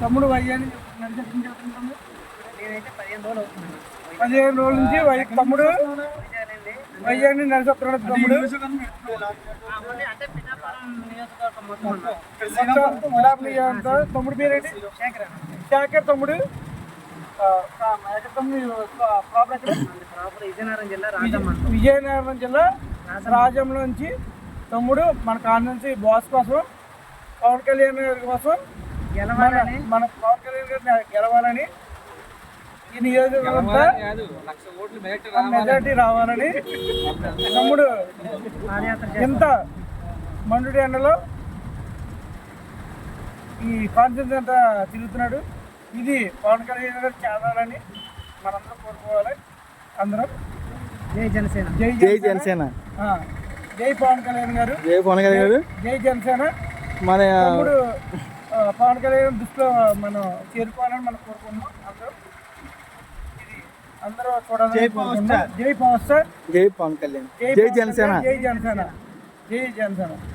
తమ్ముడు చెప్తున్నాము నేనైతే పదిహేను రోజులు అవుతున్నాను పదిహేను రోజుల నుంచి వై తమ్ముడు. వైజాగ్ నడిచొస్తున్నాడు తమ్ముడు. అంటే పిఠాపురం నియోజకవర్గం మొత్తం గులాబీ తమ్ముడు పేరేంటి? శేఖర్ తమ్ముడు. ప్రాపర్ విజయనగరం జిల్లా రాజమండ్రి విజయనగరం జిల్లా రాజంలో నుంచి తమ్ముడు మన కాన్వెన్సీ బాస్ కోసం పవన్ కళ్యాణ్ గారి కోసం గెలవాలని మన పవన్ కళ్యాణ్ గారిని గెలవాలని ఈ నియోజకవర్గం మెజార్టీ రావాలని. తమ్ముడు ఎంత మండుడి ఎండలో ఈ కాన్ఫిడెన్స్ అంతా తిరుగుతున్నాడు. ఇది పవన్ కళ్యాణ్ గారు చేరాలని మనందరం కోరుకోవాలి. అందరం జై జనసేన. జై జై జనసేన. జై పవన్ కళ్యాణ్ గారు. జై పవన్ కళ్యాణ్ గారు. జై జనసేన. మన పవన్ కళ్యాణ్ దృష్టిలో మనం చేరుకోవాలని మనం కోరుకుంటున్నాం. అందరూ ఇది అందరూ చూడాలని జై పవన్. జై పవన్ స్టార్. జై పవన్ కళ్యాణ్. జై జనసేన. జై జనసేన. జై జనసేన.